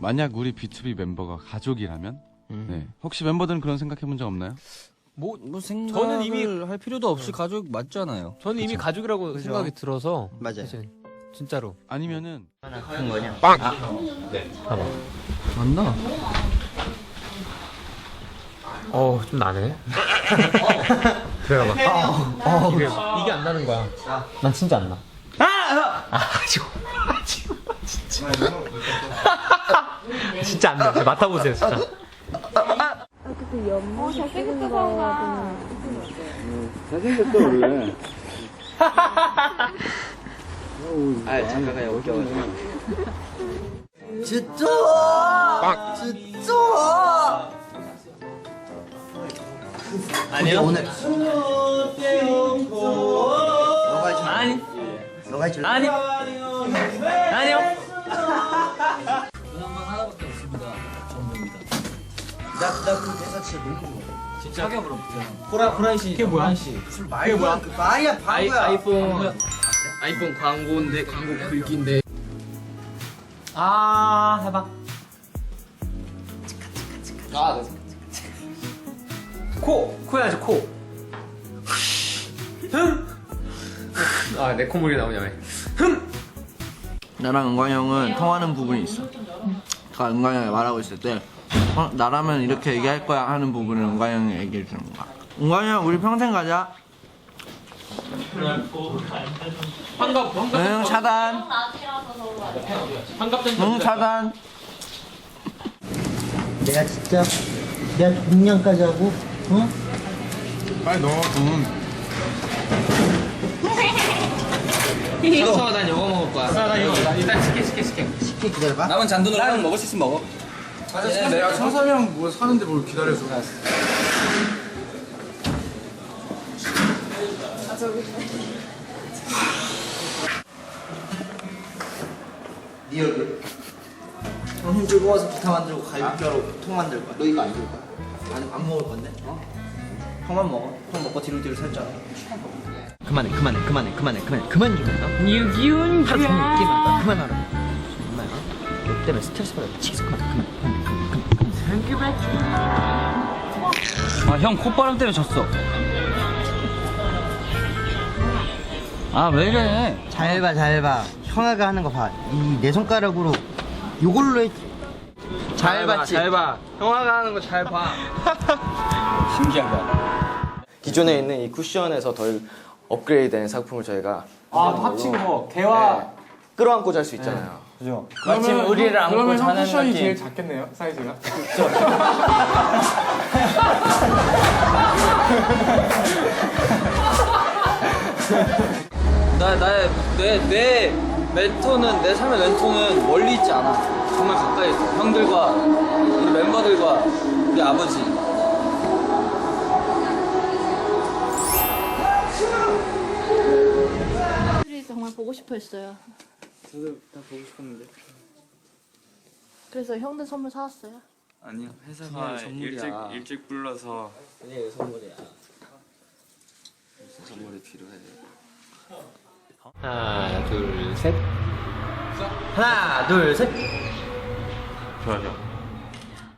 만약 우리 B2B 멤버가 가족이라면? 음. 네. 혹시 멤버들은 그런 생각해 본 적 없나요? 뭐, 뭐 생각을 저는 이미- 할 필요도 없이 가족 맞잖아요. 저는 이미 가족이라고 생각이 들어서 맞아요. 이제 진짜로. 아니면은 큰 거냐? 봐봐. 맞나? 어 좀 나네. 들어가봐. 이게, 이게 안 나는 거야. 난 진짜 안 나. 아! 지금. 지금. 진짜 진짜 안나 맡아보세요 진짜 어, 잘생겼다, 원래 아 잠깐만 여기 와가지고. 진짜! 진짜! 아니요. 오늘 너가 해줄래? 아니 너가 해줄래? 아니 나나그 대사 진짜 너무 좋아. 진짜 사격으로 호라 호라이시 그게 뭐야? 무슨 말이야? 뭐야? 그 말이야 아이 바보야. 아이폰 아이폰 광고인데 광고 글귀인데. 아 해봐. 아 네. 코! 코 해야지 코. 아내 콧물이 나오냐 왜 나랑 은광 형은 통하는 부분이 있어. 가 은광 형이 말하고 있을 때, 어, 나라면 이렇게 얘기할 거야 하는 부분을 은광 형이 얘기해 주는 거야. 은광 형, 우리 평생 가자. 환갑 환갑 응, 차단. 환갑 된 응, 차단. 내가 진짜 내가 공양까지 하고 어? 빨리 넣어 돈 셔서 난 이거 먹을 거야. 나 이거 나 일단 시켜 시켜 시켜 쉽게 기다려봐. 남은 잔돈으로 형 먹을 수 있으면 먹어. 내가 천삼형 뭐 사는데 뭘 기다려서 네 얼굴. 형힘 들고 와서 기타 만들고 갈비뼈로 통 만들 거야. 너 이거 안줄 거야? 안, 안 먹을 건데? 어? 형만 먹어. 형 먹고 뒤로 뒤로 살짝. 그만해 그만해 그만해 그만해 그만해 그만 좀. 유기운 하루 종일 게임한다. 그만하라. 너 때문에 스트레스 받아 미치겠어. 그만 그만 그만 그만. 아형 콧바람 때문에 졌어. 아 왜 이래? 잘 봐, 잘 봐. 형아가 하는 거 봐. 이 내 손가락으로 요걸로 했... 잘 봤지? 잘 봐. 형아가 하는 거 잘 봐. 신기하다. 기존에 있는 이 쿠션에서 덜 업그레이드된 상품을 저희가 아 합친 거 개화 네, 끌어안고 잘 수 있잖아요. 마침 우리를 안고 자는 쿠션이 느낌. 제일 작겠네요 사이즈가 나나내내 멘토는 내 삶의 멘토는 멀리 있지 않아. 정말 가까이 있어. 형들과 우리 멤버들과 우리 아버지. 이 정말 보고 싶어 했어요. 저도 다 보고 싶었는데. 그래서 형들 선물 사왔어요. 아니요 회사가 선물이야. 일찍 일찍 불러서 그게 선물이야. 무슨 선물이 필요해? 하나 둘 셋 하나 둘 셋. 좋아 좋아